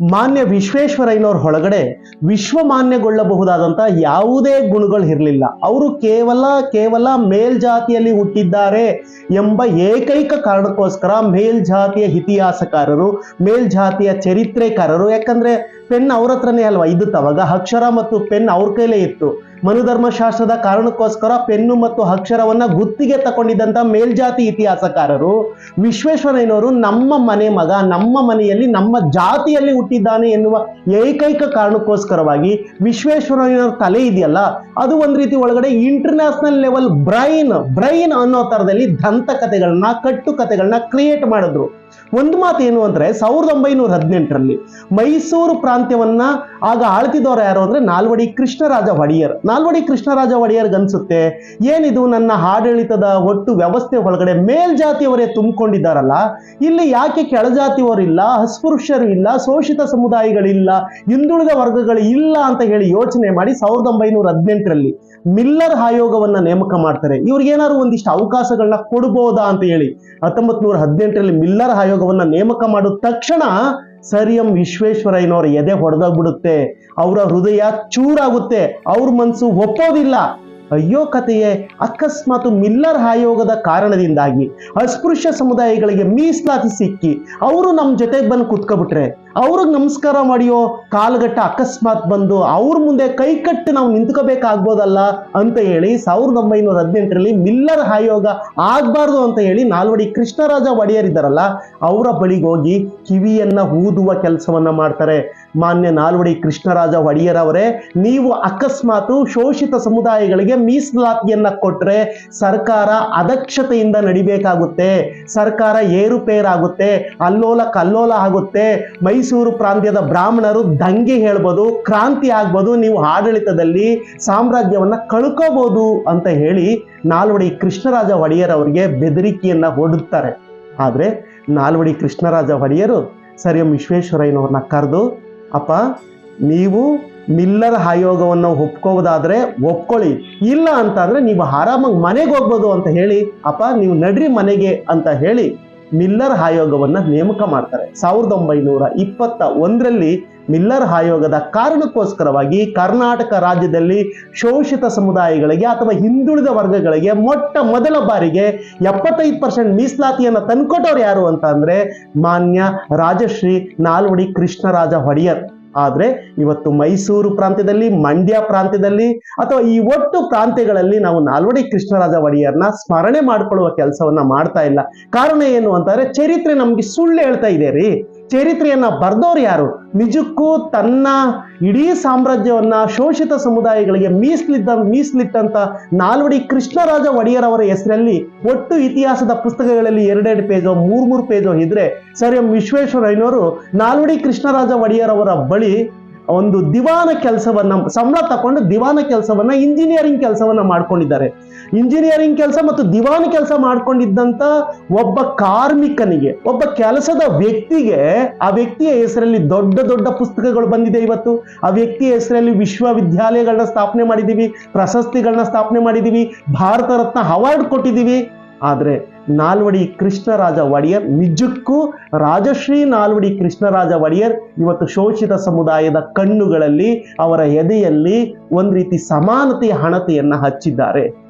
ಮಾನ್ಯ ವಿಶ್ವೇಶ್ವರಯ್ಯನವ್ರ ಒಳಗಡೆ ವಿಶ್ವಮಾನ್ಯಗೊಳ್ಳಬಹುದಾದಂಥ ಯಾವುದೇ ಗುಣಗಳು ಇರಲಿಲ್ಲ. ಅವರು ಕೇವಲ ಕೇವಲ ಮೇಲ್ಜಾತಿಯಲ್ಲಿ ಹುಟ್ಟಿದ್ದಾರೆ ಎಂಬ ಏಕೈಕ ಕಾರಣಕ್ಕೋಸ್ಕರ ಮೇಲ್ಜಾತಿಯ ಇತಿಹಾಸಕಾರರು, ಮೇಲ್ಜಾತಿಯ ಚರಿತ್ರೆಕಾರರು, ಯಾಕಂದ್ರೆ ಪೆನ್ ಅವ್ರ ಹತ್ರನೇ ಅಲ್ವಾ? ಇದ್ದಿತ್ತು ಅವಾಗ ಅಕ್ಷರ ಮತ್ತು ಪೆನ್ ಅವ್ರ ಕೈಲೇ ಇತ್ತು. ಮನುಧರ್ಮಶಾಸ್ತ್ರದ ಕಾರಣಕ್ಕೋಸ್ಕರ ಪೆನ್ನು ಮತ್ತು ಅಕ್ಷರವನ್ನ ಗುತ್ತಿಗೆ ತಗೊಂಡಿದ್ದಂತ ಮೇಲ್ಜಾತಿ ಇತಿಹಾಸಕಾರರು, ವಿಶ್ವೇಶ್ವರಯ್ಯನವರು ನಮ್ಮ ಮನೆ ಮಗ, ನಮ್ಮ ಮನೆಯಲ್ಲಿ, ನಮ್ಮ ಜಾತಿಯಲ್ಲಿ ಹುಟ್ಟಿದ್ದಾನೆ ಎನ್ನುವ ಏಕೈಕ ಕಾರಣಕ್ಕೋಸ್ಕರವಾಗಿ ವಿಶ್ವೇಶ್ವರಯ್ಯನವ್ರ ತಲೆ ಇದೆಯಲ್ಲ, ಅದು ಒಂದ್ ರೀತಿ ಒಳಗಡೆ ಇಂಟರ್ನ್ಯಾಷನಲ್ ಲೆವೆಲ್ ಬ್ರೈನ್ ಬ್ರೈನ್ ಅನ್ನೋ ತರದಲ್ಲಿ ದಂತಕಥೆಗಳನ್ನ, ಕಟ್ಟುಕಥೆಗಳನ್ನ ಕ್ರಿಯೇಟ್ ಮಾಡಿದ್ರು. ಒಂದು ಮಾತು ಏನು ಅಂದ್ರೆ ಸಾವಿರದ ಒಂಬೈನೂರ ಹದಿನೆಂಟರಲ್ಲಿ ಮೈಸೂರು ಪ್ರಾಂತ್ಯವನ್ನ ಆಗ ಆಳ್ತಿದವರು ಯಾರು ಅಂದ್ರೆ ನಾಲ್ವಡಿ ಕೃಷ್ಣರಾಜ ಒಡೆಯರ್. ನಾಲ್ವಡಿ ಕೃಷ್ಣರಾಜ ಒಡೆಯರ್ಗೆ ಅನ್ಸುತ್ತೆ, ಏನಿದು ನನ್ನ ಆಡಳಿತದ ಒಟ್ಟು ವ್ಯವಸ್ಥೆ ಒಳಗಡೆ ಮೇಲ್ಜಾತಿಯವರೇ ತುಂಬಿಕೊಂಡಿದ್ದಾರಲ್ಲ, ಇಲ್ಲಿ ಯಾಕೆ ಕೆಳಜಾತಿಯವರಿಲ್ಲ ಅಸ್ಪೃಶ್ಯರು ಇಲ್ಲ, ಶೋಷಿತ ಸಮುದಾಯಗಳಿಲ್ಲ, ಹಿಂದುಳಿದ ವರ್ಗಗಳು ಇಲ್ಲ ಅಂತ ಹೇಳಿ ಯೋಚನೆ ಮಾಡಿ ಸಾವಿರದ ಒಂಬೈನೂರ ಹದಿನೆಂಟರಲ್ಲಿ ಮಿಲ್ಲರ್ ಆಯೋಗವನ್ನ ನೇಮಕ ಮಾಡ್ತಾರೆ. ಇವ್ರಿಗೆ ಏನಾದ್ರು ಒಂದಿಷ್ಟು ಅವಕಾಶಗಳನ್ನ ಕೊಡ್ಬೋದಾ ಅಂತ ಹೇಳಿ ಹತ್ತೊಂಬತ್ ನೂರ ಹದಿನೆಂಟರಲ್ಲಿ ಮಿಲ್ಲರ್ ಆಯೋಗವನ್ನ ನೇಮಕ ಮಾಡಿದ ತಕ್ಷಣ ಸರ್ ಎಂ ವಿಶ್ವೇಶ್ವರಯ್ಯನವರ ಎದೆ ಹೊಡೆದೋಗ್ಬಿಡುತ್ತೆ. ಅವರ ಹೃದಯ ಚೂರಾಗುತ್ತೆ. ಅವ್ರ ಮನಸ್ಸು ಒಪ್ಪೋದಿಲ್ಲ. ಅಯ್ಯೋ ಕಥೆಯೇ ಅಕಸ್ಮಾತ್ ಮಿಲ್ಲರ್ ಆಯೋಗದ ಕಾರಣದಿಂದಾಗಿ ಅಸ್ಪೃಶ್ಯ ಸಮುದಾಯಗಳಿಗೆ ಮೀಸಲಾತಿ ಸಿಕ್ಕಿ ಅವರು ನಮ್ಮ ಜೊತೆಗೆ ಬಂದು ಕುತ್ಕೊಬಿಟ್ರೆ, ಅವ್ರಿಗೆ ನಮಸ್ಕಾರ ಮಾಡಿಯೋ ಕಾಲಘಟ್ಟ ಅಕಸ್ಮಾತ್ ಬಂದು ಅವ್ರ ಮುಂದೆ ಕೈ ಕಟ್ಟಿ ನಾವು ನಿಂತ್ಕೋಬೇಕಾಗ್ಬೋದಲ್ಲ ಅಂತ ಹೇಳಿ ಸಾವಿರದ ಒಂಬೈನೂರ ಹದಿನೆಂಟರಲ್ಲಿ ಮಿಲ್ಲರ್ ಆಯೋಗ ಆಗಬಾರ್ದು ಅಂತ ಹೇಳಿ ನಾಲ್ವಡಿ ಕೃಷ್ಣರಾಜ ಒಡೆಯರ್ ಇದ್ದಾರಲ್ಲ, ಅವರ ಬಳಿಗೆ ಹೋಗಿ ಕಿವಿಯನ್ನ ಊದುವ ಕೆಲಸವನ್ನ ಮಾಡ್ತಾರೆ. ಮಾನ್ಯ ನಾಲ್ವಡಿ ಕೃಷ್ಣರಾಜ ಒಡೆಯರ್ ಅವರೇ ನೀವು ಅಕಸ್ಮಾತು ಶೋಷಿತ ಸಮುದಾಯಗಳಿಗೆ ಮೀಸಲಾತಿಯನ್ನ ಕೊಟ್ರೆ ಸರ್ಕಾರ ಅದಕ್ಷತೆಯಿಂದ ನಡಿಬೇಕಾಗುತ್ತೆ. ಸರ್ಕಾರ ಏರುಪೇರಾಗುತ್ತೆ, ಅಲ್ಲೋಲ ಕಲ್ಲೋಲ ಆಗುತ್ತೆ. ಮೈಸೂರು ಪ್ರಾಂತ್ಯದ ಬ್ರಾಹ್ಮಣರು ದಂಗೆ ಹೇಳ್ಬೋದು, ಕ್ರಾಂತಿ ಆಗ್ಬೋದು, ನೀವು ಆಡಳಿತದಲ್ಲಿ ಸಾಮ್ರಾಜ್ಯವನ್ನ ಕಳ್ಕೋಬಹುದು ಅಂತ ಹೇಳಿ ನಾಲ್ವಡಿ ಕೃಷ್ಣರಾಜ ಒಡೆಯರ್ ಅವರಿಗೆ ಬೆದರಿಕೆಯನ್ನ ಹೊಡುತ್ತಾರೆ ಆದ್ರೆ ನಾಲ್ವಡಿ ಕೃಷ್ಣರಾಜ ಒಡೆಯರು ಸರ್ ಎಂ ವಿಶ್ವೇಶ್ವರಯ್ಯನವ್ರನ್ನ ಕರೆದು ಅಪ್ಪ, ನೀವು ಮಿಲ್ಲರ್ ಆಯೋಗವನ್ನು ಒಪ್ಕೋಬೋದಾದ್ರೆ ಒಪ್ಕೊಳ್ಳಿ. ಇಲ್ಲ ಅಂತ ನೀವು ಆರಾಮಾಗಿ ಮನೆಗೆ ಹೋಗ್ಬೋದು ಅಂತ ಹೇಳಿ, ಅಪ್ಪ, ನೀವು ನಡ್ರಿ ಮನೆಗೆ ಅಂತ ಹೇಳಿ. ಮಿಲ್ಲರ್ ಆಯೋಗವನ್ನ ನೇಮಕ ಮಾಡ್ತಾರೆ. ಸಾವಿರದ ಒಂಬೈನೂರ ಇಪ್ಪತ್ತ ಒಂದರಲ್ಲಿ ಮಿಲ್ಲರ್ ಆಯೋಗದ ಕಾರಣಕ್ಕೋಸ್ಕರವಾಗಿ ಕರ್ನಾಟಕ ರಾಜ್ಯದಲ್ಲಿ ಶೋಷಿತ ಸಮುದಾಯಗಳಿಗೆ ಅಥವಾ ಹಿಂದುಳಿದ ವರ್ಗಗಳಿಗೆ ಮೊಟ್ಟ ಮೊದಲ ಬಾರಿಗೆ ಎಪ್ಪತ್ತೈದು ಪರ್ಸೆಂಟ್ ಮೀಸಲಾತಿಯನ್ನು ತಂದ್ಕೊಟ್ಟವ್ರು ಯಾರು ಅಂತ ಅಂದ್ರೆ ಮಾನ್ಯ ರಾಜಶ್ರೀ ನಾಲ್ವಡಿ ಕೃಷ್ಣರಾಜ ಒಡೆಯರ್ ಆದ್ರೆ ಇವತ್ತು ಮೈಸೂರು ಪ್ರಾಂತ್ಯದಲ್ಲಿ, ಮಂಡ್ಯ ಪ್ರಾಂತ್ಯದಲ್ಲಿ ಅಥವಾ ಈ ಒಟ್ಟು ಪ್ರಾಂತ್ಯಗಳಲ್ಲಿ ನಾವು ನಾಲ್ವಡಿ ಕೃಷ್ಣರಾಜ ಒಡೆಯರ್ನ ಸ್ಮರಣೆ ಮಾಡ್ಕೊಳ್ಳುವ ಕೆಲಸವನ್ನ ಮಾಡ್ತಾ ಇಲ್ಲ. ಕಾರಣ ಏನು ಅಂತಂದ್ರೆ, ಚರಿತ್ರೆ ನಮ್ಗೆ ಸುಳ್ಳು ಹೇಳ್ತಾ ಇದೆ ರೀ. ಚರಿತ್ರೆಯನ್ನ ಬರೆದವ್ರು ಯಾರು? ನಿಜಕ್ಕೂ ತನ್ನ ಇಡೀ ಸಾಮ್ರಾಜ್ಯವನ್ನ ಶೋಷಿತ ಸಮುದಾಯಗಳಿಗೆ ಮೀಸಲಿದ್ದ ಮೀಸಲಿಟ್ಟಂತ ನಾಲ್ವಡಿ ಕೃಷ್ಣರಾಜ ಒಡೆಯರ್ ಅವರ ಹೆಸರಲ್ಲಿ ಒಟ್ಟು ಇತಿಹಾಸದ ಪುಸ್ತಕಗಳಲ್ಲಿ ಎರಡೆರಡು ಪೇಜೋ ಮೂರ್ ಮೂರು ಪೇಜೋ ಇದ್ರೆ ಸರ್ ಎಂ ವಿಶ್ವೇಶ್ವರಯ್ಯನವರು ನಾಲ್ವಡಿ ಕೃಷ್ಣರಾಜ ಒಡೆಯರ್ ಅವರ ಬಳಿ ಒಂದು ದಿವಾನ ಕೆಲಸವನ್ನ, ಸಂಬಳ ತಕೊಂಡು ದಿವಾನ ಕೆಲಸವನ್ನ, ಇಂಜಿನಿಯರಿಂಗ್ ಕೆಲಸವನ್ನ ಮಾಡ್ಕೊಂಡಿದ್ದಾರೆ. ಇಂಜಿನಿಯರಿಂಗ್ ಕೆಲಸ ಮತ್ತು ದಿವಾನ್ ಕೆಲಸ ಮಾಡ್ಕೊಂಡಿದ್ದಂತ ಒಬ್ಬ ಕಾರ್ಮಿಕನಿಗೆ, ಒಬ್ಬ ಕೆಲಸದ ವ್ಯಕ್ತಿಗೆ ಆ ವ್ಯಕ್ತಿಯ ಹೆಸರಲ್ಲಿ ದೊಡ್ಡ ದೊಡ್ಡ ಪುಸ್ತಕಗಳು ಬಂದಿದೆ ಇವತ್ತು. ಆ ವ್ಯಕ್ತಿಯ ಹೆಸರಲ್ಲಿ ವಿಶ್ವವಿದ್ಯಾಲಯಗಳನ್ನ ಸ್ಥಾಪನೆ ಮಾಡಿದೀವಿ, ಪ್ರಶಸ್ತಿಗಳನ್ನ ಸ್ಥಾಪನೆ ಮಾಡಿದೀವಿ, ಭಾರತ ರತ್ನ ಅವಾರ್ಡ್ ಕೊಟ್ಟಿದ್ದೀವಿ ಆದ್ರೆ ನಾಲ್ವಡಿ ಕೃಷ್ಣರಾಜ ಒಡೆಯರ್, ನಿಜಕ್ಕೂ ರಾಜಶ್ರೀ ನಾಲ್ವಡಿ ಕೃಷ್ಣರಾಜ ಒಡೆಯರ್ ಇವತ್ತು ಶೋಷಿತ ಸಮುದಾಯದ ಕಣ್ಣುಗಳಲ್ಲಿ ಅವರ ಎದೆಯಲ್ಲಿ ಒಂದ್ ರೀತಿ ಸಮಾನತೆಯ ಹಣತೆಯನ್ನ ಹಚ್ಚಿದ್ದಾರೆ.